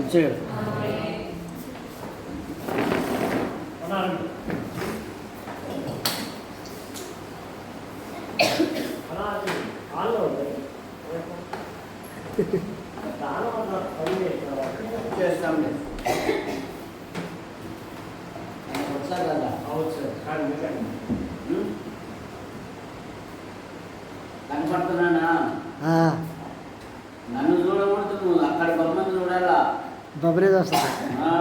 ఇచ్చాడు చేస్తాం వచ్చా కదా ఉం? కనపడుతున్నానా ఆ, నన్ను చూడకూడదు నువ్వు అక్కడ బొమ్మను చూడాలా బబరేజ్ వస్తుంది ఆ.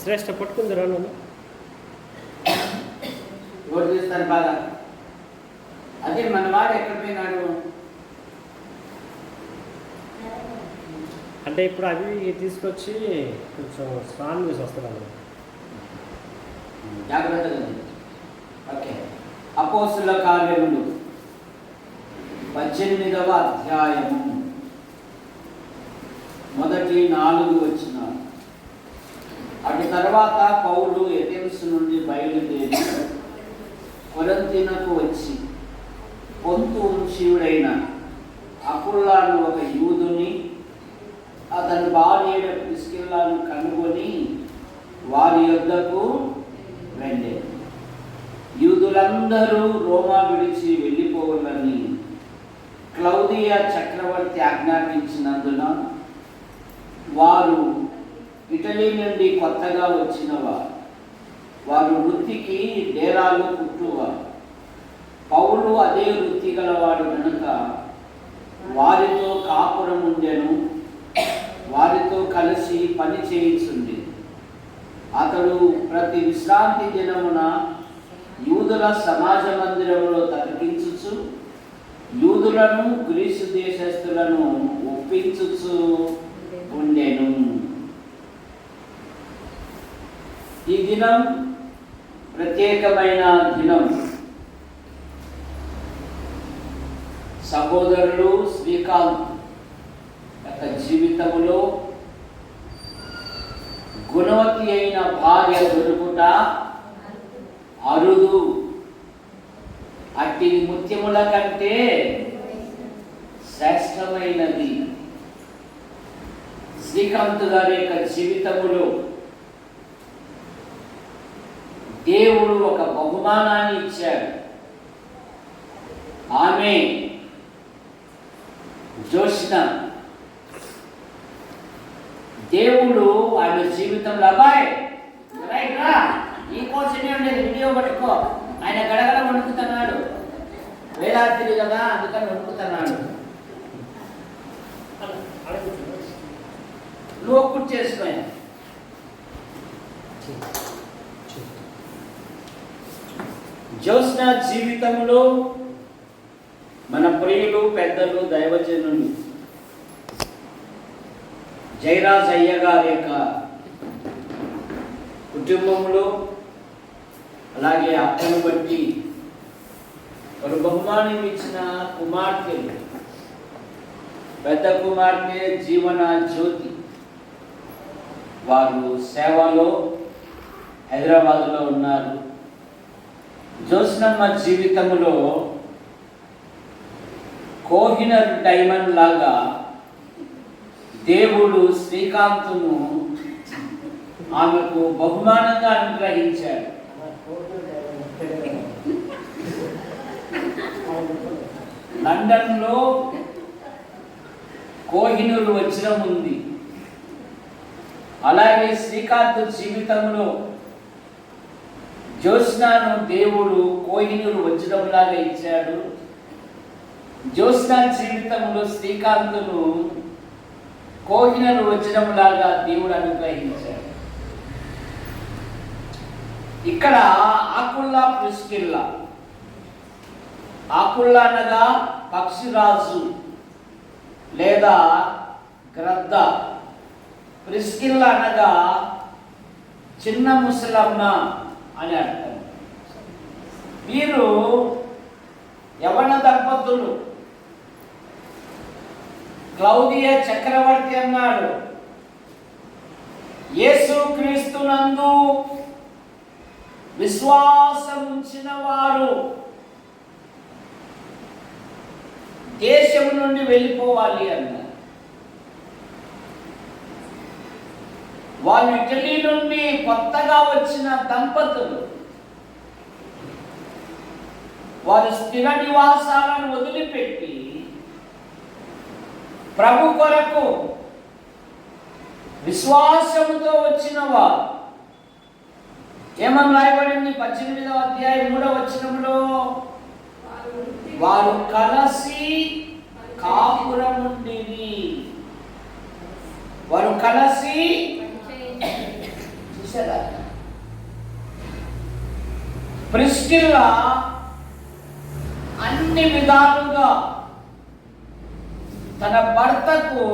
శ్రేష్ఠ పట్టుకుందిరా నన్ను. ఎవరు చేస్తారు బాగా? అదే మన వాడు ఎక్కడ పోయినాడు? అంటే ఇప్పుడు అవి తీసుకొచ్చి కొంచెం స్నానం చేసి వస్తున్నాను జాగ్రత్తగా ఉంది. ఓకే. అపోసుల కార్యములు. పద్దెనిమిదవ అధ్యాయము. మొదటి నాలుగు వచ్చిన అటు తర్వాత పౌలు ఎథెన్స్ నుండి బయలుదేరి కొరంతినకు వచ్చి పొంతు వంశీయుడైన అకుల్లాను ఒక యూదుని అతని భార్య ప్రిస్కిల్లాను కనుగొని వారి యొద్దకు వెళ్ళే యూదులందరూ రోమా విడిచి వెళ్ళిపోవాలని క్లౌదియా చక్రవర్తి ఆజ్ఞాపించినందున వారు ఇటలీ నుండి కొత్తగా వచ్చిన వారు వారు వృత్తికి డేరాలు కుట్టువారు. పౌలు అదే వృత్తి గలవాడు కనుక వారితో కాపురం ఉండెను వారితో కలిసి పని చేయించుండి. అతడు ప్రతి విశ్రాంతి దినమున యూదుల సమాజ మందిరంలో తర్కించుచు యూదులను గ్రీసు దేశస్థులను ఒప్పించుచు ఉండెను. ఈ దినం ప్రత్యేకమైన దినం. సహోదరులు శ్రీకాంత్ యొక్క జీవితములో గుణవతి అయిన భార్య దొరుకుట అరుదు. అట్టి ముత్యముల కంటే శ్రేష్టమైనది. శ్రీకాంత్ గారి యొక్క జీవితములో దేవుడు ఒక బహుమానాన్ని ఇచ్చాడు. ఆమె జోష్న దేవుడు ఆమె జీవితంలో అబ్బాయి రైట్ రా ఈ కోసమే ఉండేది వీడియో పట్టుకో. ఆయన గడగడ వణుకుతున్నాడు. వేలాద్రి కదా అందుకని వణుకుతున్నాడు నువ్వు కుట్ చేసుకోయా జ్యోత్స్న జీవితంలో మన ప్రియులు పెద్దలు దైవజనులు జయరాజ్ అయ్య గారి యొక్క కుటుంబంలో అలాగే అక్కను బట్టి వారు బహుమానం ఇచ్చిన కుమార్తెలు. పెద్ద కుమార్తె జీవన జ్యోతి. వారు సేవలో హైదరాబాద్లో ఉన్నారు. జ్యోత్స్నమ్మ జీవితంలో కోహినర్ డైమండ్ లాగా దేవుడు శ్రీకాంత్ను ఆమెకు బహుమానంగా అనుగ్రహించాడు. లండన్లో కోహినూరు వజ్రం ఉంది. అలాగే శ్రీకాంత్ జీవితంలో జ్యోత్స్నాను దేవుడు కోహినూరు వజ్రంలాగా ఇచ్చాడు. జ్యోత్స్నా జీవితంలో శ్రీకాంతులు కోహినూరు వజ్రంలాగా దేవుడు అనుగ్రహించాడు. ఇక్కడ ఆకుల్లా ప్రిస్కిల్లా ఆకుళ్ళ అనగా పక్షిరాజు లేదా గ్రద్ద. ప్రిస్కిల్ అనగా చిన్న ముసలమ్మ అని అర్థం. వీరు యవన దంపతులు. క్లౌదియ చక్రవర్తి అన్నాడు. యేసు క్రీస్తునందు విశ్వాసం ఉంచిన వారు దేశం నుండి వెళ్ళిపోవాలి అన్నారు. వాళ్ళు ఇటలీ నుండి కొత్తగా వచ్చిన దంపతులు వారి స్థిర నివాసాలను వదిలిపెట్టి ప్రభు కొరకు విశ్వాసముతో వచ్చిన వారు. ఏమని రాయబడింది? పద్దెనిమిదవ అధ్యాయం మూడవ వచ్చినప్పుడు వారు కలసి కాపురముండిరి. వారు కలసి చూసారా ప్రిస్కిల్లా అన్ని విధాలుగా తన భర్తకు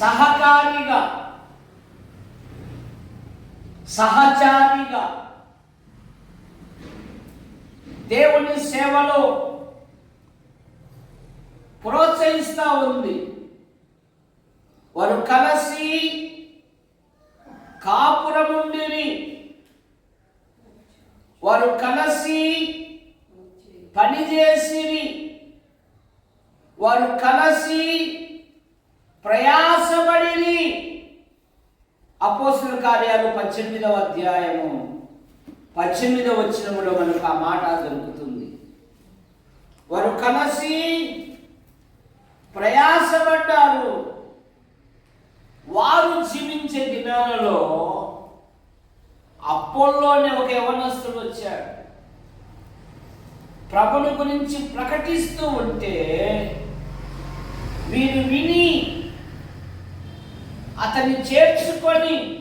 సహకారిగా సహచారిగా దేవుని సేవలో ప్రోత్సహిస్తూ ఉంది. వారు కలిసి కాపురముండిరి వారు కలిసి పనిచేసిరి వారు కలిసి ప్రయాసపడిని అపోసుల కార్యాలు పద్దెనిమిదవ అధ్యాయము. పద్దెనిమిదవ వచనములో మనకు ఆ మాట దొరుకుతుంది. వారు కలిసి ప్రయాసపడ్డారు. వారు జీవించే దినాలలో అప్పుల్లోనే ఒక యవనస్తుడు వచ్చాడు. ప్రభుని గురించి ప్రకటిస్తూ ఉంటే వీరు విని అతన్ని చేర్చుకొని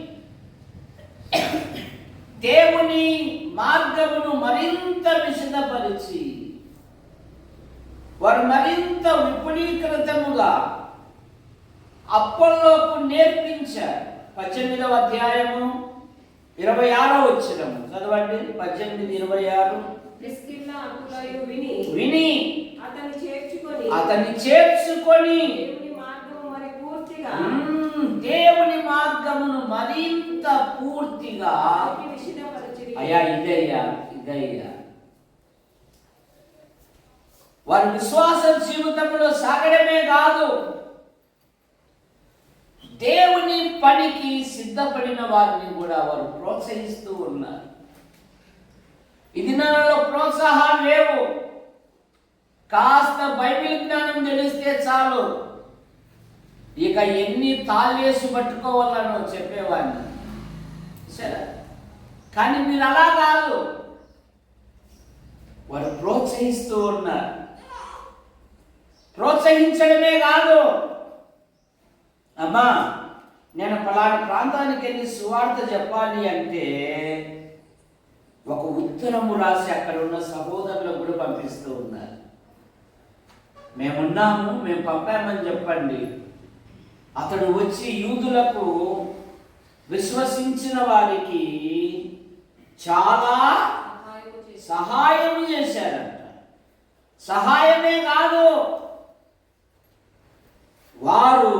దేవుని మార్గమును మరింత విశదపరిచి వారు మరింత విపులీకృతముగా అప్పల్లోకు నేర్పించారు. పద్దెనిమిదవ అధ్యాయము ఇరవై ఆరో వచ్చినము చదవండి. పద్దెనిమిది ఇరవై ఆరు. విని విని అతన్ని చేర్చుకొని అతన్ని చేర్చుకొని పూర్తిగా. దేవుని మార్గమును మరింత పూర్తిగా. అయ్యా ఇదయ్యా ఇదయ్యా వారి విశ్వాస జీవితంలో సాగడమే కాదు దేవుని పనికి సిద్ధపడిన వారిని కూడా వారు ప్రోత్సహిస్తూ ఉన్నారు. ఈ దినాలలో ప్రోత్సాహాలు లేవు. కాస్త బైబిల్ జ్ఞానం తెలిస్తే చాలు. ఇక ఎన్ని తాళ్ళేసి పట్టుకోవాలనో చెప్పేవాడిని. సరే. కానీ మీరు అలా కాదు. వారు ప్రోత్సహిస్తూ ఉన్నారు. ప్రోత్సహించడమే కాదు. అమ్మా నేను పలానా ప్రాంతానికి వెళ్ళి సువార్త చెప్పాలి అంటే ఒక ఉత్తరము రాసి అక్కడ ఉన్న సహోదరులకు కూడా పంపిస్తూ ఉన్నారు. మేమున్నాము మేము పంపామని చెప్పండి. అతడు వచ్చి యూదులకు విశ్వసించిన వారికి చాలా సహాయం చేశారంట సహాయమే కాదు. వారు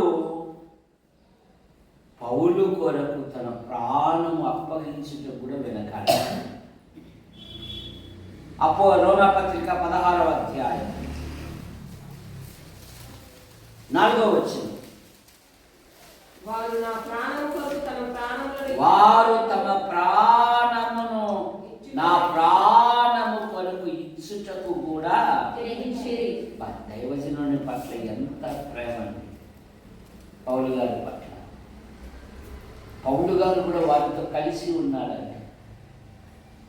పౌలు కొరకు తన ప్రాణం అప్పగించుట కూడా వెనకాల అపో రోనా పత్రిక పదహారవ అధ్యాయం. నాలుగో వచ్చింది వారు నా ప్రాణం కొరకు తన ప్రాణములను వారు తమ ప్రాణమును నా ప్రాణము కొరకు ఇచ్చుటకు కూడా దైవజనుని పట్ల ఎంత ప్రేమ పౌలు గారి పట్ల. పౌలు గారు కూడా వారితో కలిసి ఉన్నాడండి.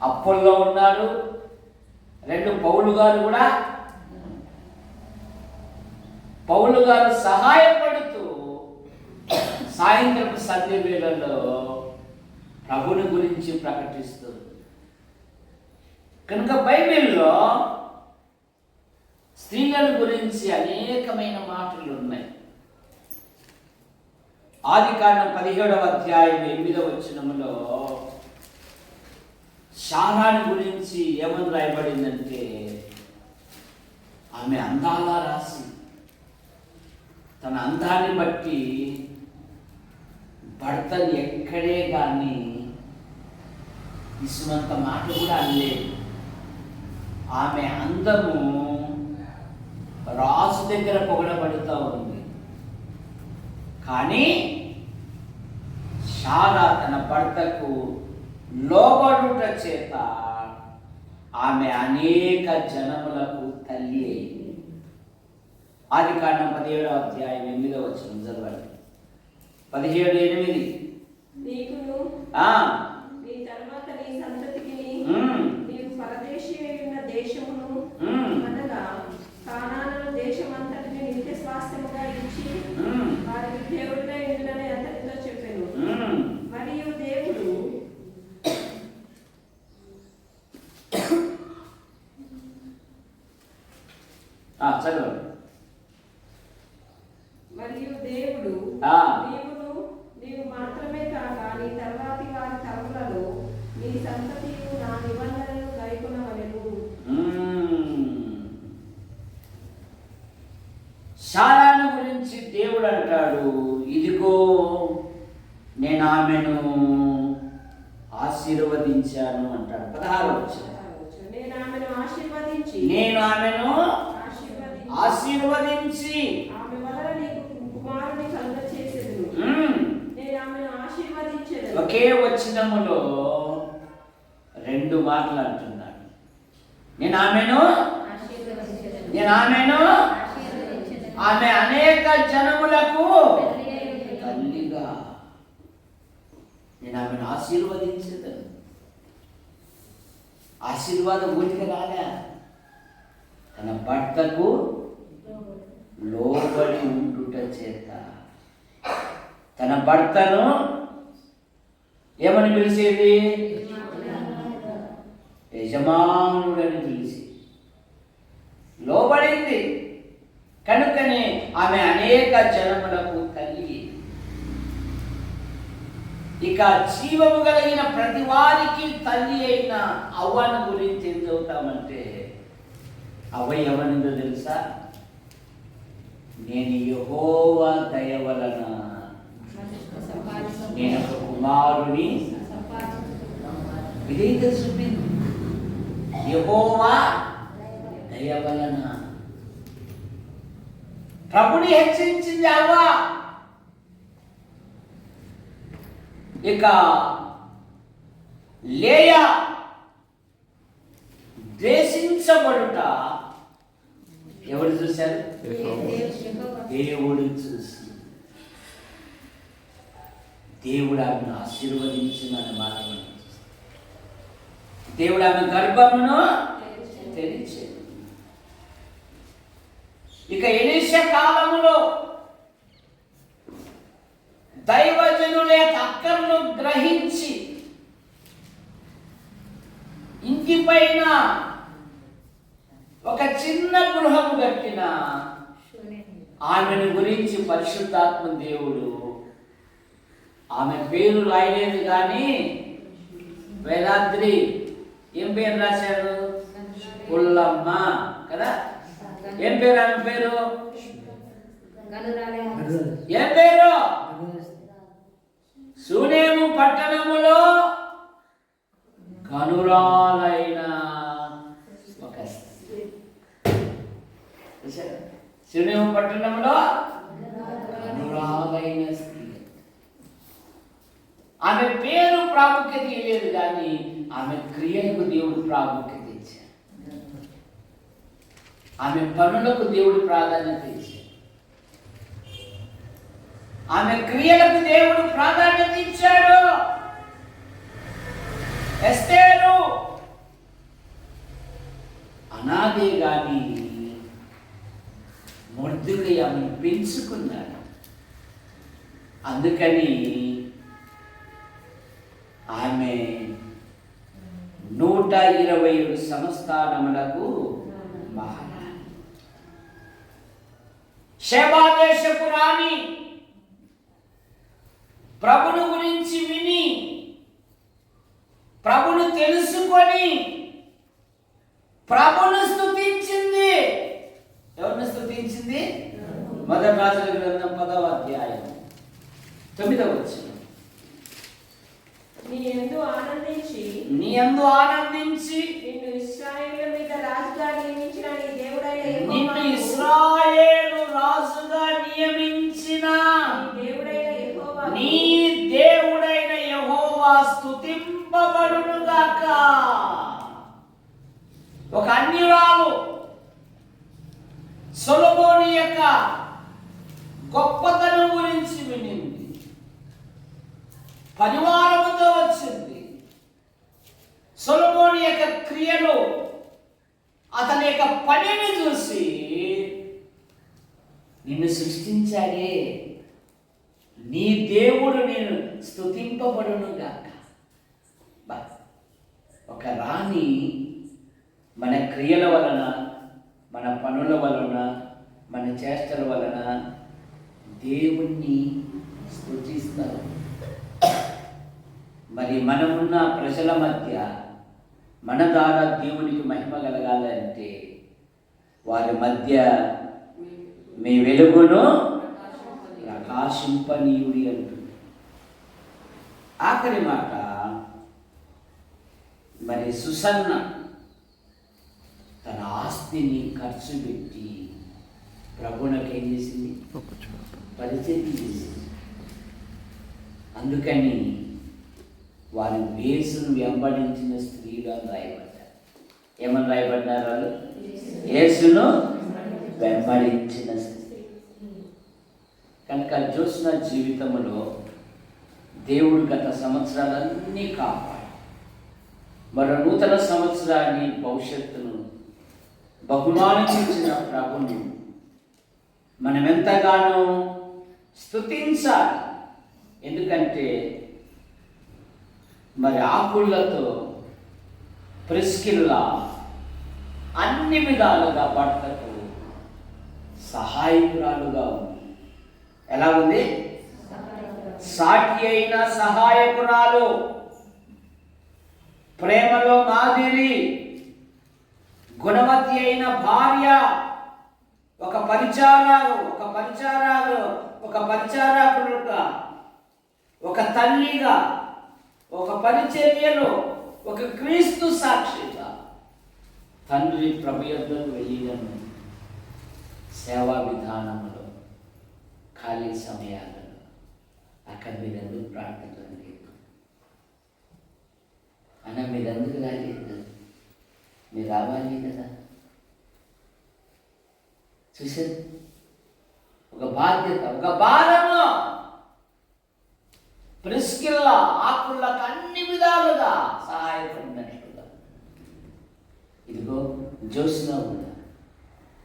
అప్పుల్లో ఉన్నాడు రెండు పౌలు గారు కూడా. పౌలు గారు సహాయపడుతూ సాయంత్రం సంధ్య వేళల్లో ప్రభుని గురించి ప్రకటిస్తుంది. కనుక బైబిల్లో స్త్రీల గురించి అనేకమైన మాటలు ఉన్నాయి. ఆది కాండం పదిహేడవ అధ్యాయం ఎనిమిదవ వచనములో శారాని గురించి ఏమని రాయబడిందంటే ఆమె అందాల రాసి తన అందాన్ని బట్టి భర్తను ఎక్కడే కానీ ఇసుమంత మాట కూడా అనలేదు. ఆమె అందము రాజు దగ్గర పొగడబడుతూ ఉంది. కానీ శారా తన భర్తకు లోబడుట చేత ఆమె అనేక జనములకు తల్లి అయింది. ఆది కారణం పదిహేడవ అధ్యాయం ఎనిమిదవ వచ్చిన చదవండి. పదిహేడు ఎనిమిది నీకును ఆ, నీ తర్వాత నీ సంతతికి ఉమ్, నీవు పరదేశీ ఉన్న దేశమును ఉమ్, అనగా కానాను దేశమంతటిని నిత్య స్వాస్థ్యముగా ఇచ్చి ఉమ్, వారికి దేవుడిపై నిన్ననే అతనితో చెప్పాను ఉమ్. మరియు దేవుడు ఆ, చదవండి మరియు దేవుడు ఆ. నీవును నీవు మాత్రమే కాక నీ తర్వాతి వారి తరములలో నీ సంతతియు నా నిబంధనలు గైకొనవలెను శారాను గురించి దేవుడు అంటాడు ఇదిగో నేను ఆమెను ఆశీర్వదించాను అంటాడు పదహారు వచ్చిన నేను ఆమెను ఆశీర్వదించి నేను ఆమెను ఆశీర్వదించి. ఆశీర్వదించేది ఒకే వచనములో రెండు మాటలు అంటున్నాడు నేను ఆమెను నేను ఆమెను ఆమె అనేక జనములకు తల్లిగా నేను ఆమెను ఆశీర్వదించేదాను. ఆశీర్వాదం ఊరిక రాలే. తన భర్తకు లోబడి ఉండుట చేత. తన భర్తను ఏమని పిలిచేది? యజమానుడని పిలిచి. లోబడింది. కనుకనే ఆమె అనేక జనములకు తల్లి ఇక జీవము కలిగిన ప్రతి వారికి తల్లి అయిన అవ్వను గురించి ఏం చదువుతామంటే అవ్వ ఏమనిందో తెలుసా? నేను యహోవా దయ వలన నేను ఒక కుమారుని ఇదే తెలుసుకుంది యహోవా దయ వలన. ప్రభుని హెచ్చరించింది అవ్వ. ఇక లేయ ద్వేషించబడుట. ఎవరు చూశారు? దేవుడు చూసి దేవుడు ఆమెను ఆశీర్వదించిందని మాట దేవుడు ఆమె గర్భమును తెరిచాడు ఇక ఎలిష కాలంలో దైవజనుల యొక్క అక్కర్ను గ్రహించి ఇంటి పైన ఒక చిన్న గృహము కట్టిన ఆమెను గురించి పరిశుద్ధాత్మ దేవుడు ఆమె పేరు రాయలేదు కానీ వేదాద్రి ఏం పేరు రాశారు? పుల్లమ్మ కదా? ఏం పేరు ఆమె పేరు? ఏం పేరు? సునేము పట్టణములో కనురాలైన ఒక స్త్రీ. చూశారా? సునేము పట్టణంలో అనురాగైన స్త్రీ. ఆమె పేరు ప్రాముఖ్యత లేదు కానీ ఆమె క్రియలకు దేవుడు ప్రాముఖ్యత ఇచ్చాడు. ఆమె పనులకు దేవుడు ప్రాధాన్యత ఇచ్చాడు. ఆమె క్రియలకు దేవుడు ప్రాధాన్యత ఇచ్చాడు. ఎస్తేరు అనాదే కానీ మొద్దుకై ఆమెను పెంచుకున్నాడు అందుకని ఆమె నూట ఇరవై ఏడు సంస్థానములకు మహారాణి శబాదేశపు రాణి ప్రభుని గురించి విని ప్రభును తెలుసుకొని ప్రభును స్తుతించింది ఎవరిని స్తుతించింది మొదటి రాజుల గ్రంథం పదవ అధ్యాయం. తొమ్మిదవ వచ్చిన నీ ఎందు ఆనందించి నీ అందు ఆనందించి నిన్ను ఇస్రాయేలు మీద రాజుగా నియమించిన నీ దేవుడైన నిన్ను ఇస్రాయేలు రాజుగా నియమించిన నీ దేవుడైన యెహోవాకు, నీ దేవుడైన యెహోవా స్తుతింపబడును గాక ఒక అన్యురాలు సొలొమోను యొక్క గొప్పతనం గురించి వినింది. పరివారముతో వచ్చింది. సొలమోని యొక్క క్రియలు అతని యొక్క పనిని చూసి నిన్ను సృష్టించాడే నీ దేవుడు నేను స్థుతింపబడునుగాక బా. ఒక రాణి మన క్రియల వలన మన పనుల వలన మన చేష్టల వలన దేవుణ్ణి స్థుతిస్తారు మరి మనమున్న ప్రజల మధ్య మన ద్వారా దేవునికి మహిమ కలగాలంటే వారి మధ్య మీ వెలుగును ప్రకాశింపనీయుడి అంటుంది ఆఖరి మాట మరి సుసన్న తన ఆస్తిని ఖర్చు పెట్టి ప్రభునకేం చేసింది? పరిస్థితి అందుకని వారి వేసును వెంబడించిన స్త్రీగా రాయబడ్డారు. ఏమని రాయబడ్డారు వాళ్ళు? యేసును వెంబడించిన స్త్రీ. కనుక చూసిన జీవితంలో దేవుడు గత సంవత్సరాలన్నీ కాపాడు. మరో నూతన సంవత్సరాన్ని భవిష్యత్తును బహుమానించిన ప్రభుని మనం ఎంతగానో స్థుతించాలి ఎందుకంటే మరి ఆకుళ్ళతో ప్రిస్కిల్లా అన్ని విధాలుగా భర్తకు సహాయకురాలుగా ఉంది. ఎలా ఉంది? సాటి అయిన సహాయకురాలు. ప్రేమలో మాదిరి గుణవతి అయిన భార్య. ఒక పరిచారాలు ఒక పరిచారాలు. ఒక పరిచారకుడుగా ఒక తల్లిగా ఒక పరిచర్యలో ఒక క్రీస్తు సాక్షిగా తండ్రి ప్రభు వెళ్ళినను. సేవా విధానంలో ఖాళీ సమయాలలో అక్కడ మీరందరూ ప్రార్థన లేదు అన్న మీరందరూ రాలేదు మీరు రావాలి కదా? చూసారు ఒక బాధ్యత ఒక భారము ప్రిస్కిల్ల ఆకుళ్ళకు అన్ని విధాలుగా సహాయపడినట్లుగా ఇదిగో జ్యోత్స్న కూడా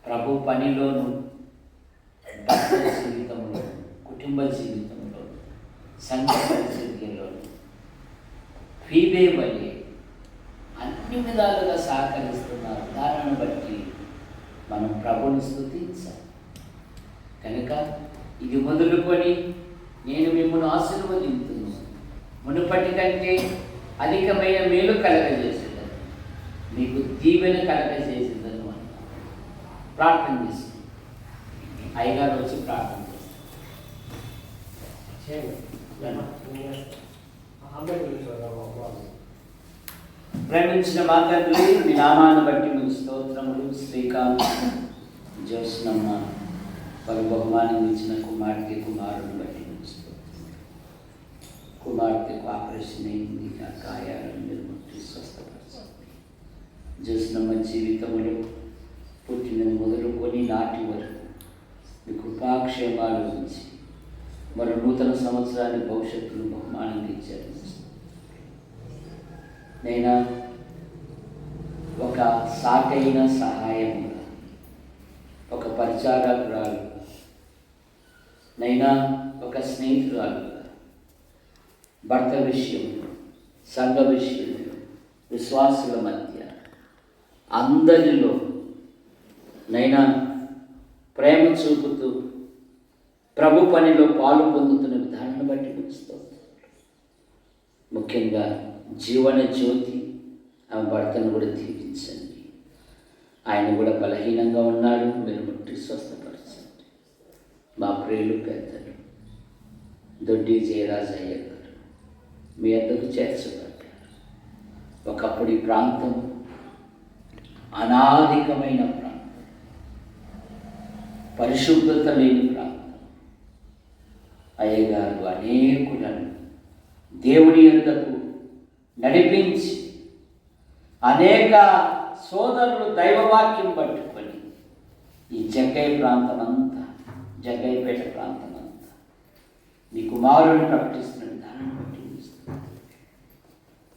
ప్రభు పనిలోను భర్త జీవితంలో కుటుంబ జీవితంలో సంఘ పరిస్థితుల్లోను ఫీబే వల్లే అన్ని విధాలుగా సహకరిస్తున్నారు దానిని బట్టి మనం ప్రభుని స్థుతించాలి. కనుక ఇది మొదలుకొని నేను మిమ్మల్ని ఆశీర్వదించుతున్నాను మునుపటి కంటే అధికమైన మేలు కలగజేసేదని. మీకు దీవెన కలగజేసేదని అన్నాను ప్రార్థన చేస్తుంది అయ్యగారు వచ్చి ప్రార్థన చేస్తాను ప్రేమించిన మా తండ్రి మీ నామాన్ని బట్టి మీ స్తోత్రములు శ్రీకాంత్ జ్యోత్స్నమ్మ వారు బహుమానం ఇచ్చిన కుమార్తె కుమారుని బట్టి మీకు కుమార్తెకు ఆపరేషన్ అయింది ఆ గాయాలను నిర్మూర్తి ముట్టి స్వస్థపరచండి. జీవితంలో పుట్టిన మొదలుకొని నాటి వరకు మీ కృపాక్షేమాల నుంచి మరో నూతన సంవత్సరాన్ని భవిష్యత్తును బహుమానంగా ఇచ్చారు నైనా ఒక సాటైన సహాయం ఒక పరిచారకురాలు నైనా ఒక స్నేహితురాలుగా భర్త విషయం సంఘ విషయం విశ్వాసుల మధ్య. అందరిలో నైనా ప్రేమ చూపుతూ ప్రభు పనిలో పాలు పొందుతున్న విధానాన్ని బట్టి మీకు ముఖ్యంగా జీవన జ్యోతి ఆమె భర్తను కూడా దీవించండి. ఆయన కూడా బలహీనంగా ఉన్నాడు మీరు ముట్టి మా ప్రియులు పెద్దలు. దొడ్డి జయరాజయ్య గారు మీ అద్దకు చేర్చబడ్డారు. ఒకప్పుడు ఈ ప్రాంతం అనాధికమైన ప్రాంతం. పరిశుభ్రత లేని ప్రాంతం. అయ్యగారు అనేకులను దేవుని యొద్దకు నడిపించి అనేక సోదరులు దైవవాక్యం పట్టుకొని ఈ జగ్గై ప్రాంతం అంతా జగ్గైపేట ప్రాంతం అంతా. మీ కుమారుడు ప్రకటిస్తున్న విధానాన్ని బట్టి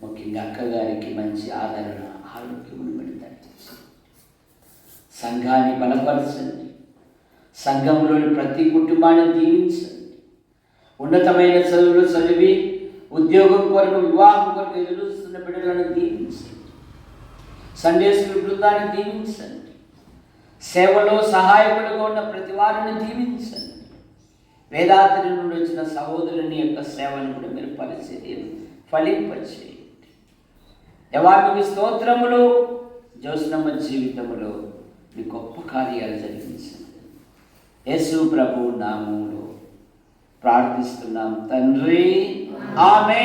ముఖ్యంగా అక్కగారికి మంచి ఆదరణ ఆరోగ్యమును బట్టి దయచేసి సంఘాన్ని బలపరచండి. సంఘంలోని ప్రతి కుటుంబాన్ని దీవించండి. ఉన్నతమైన చదువులు చదివి ఉద్యోగం కొరకు వివాహం కొరకు ఎదురుస్తున్న బిడ్డలను దీవించండి. సండే స్కూల్ బృందాన్ని దీవించండి. సేవలో సహాయకులుగా ఉన్న ప్రతి వారిని దీవించండి. వేదాద్రి నుండి వచ్చిన సహోదరుని యొక్క సేవను కూడా మీరు పరిస్థితి ఫలింపచేయండి. యవాకి స్తోత్రములు జ్యోత్స్నమ్మ జీవితములో మీ గొప్ప కార్యాలు జరిగించండి. యేసు ప్రభు నామములో ప్రార్థిస్తున్నాం తండ్రి. ఆమె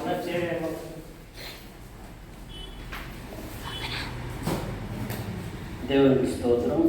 అలా దేవునికి స్తోత్రం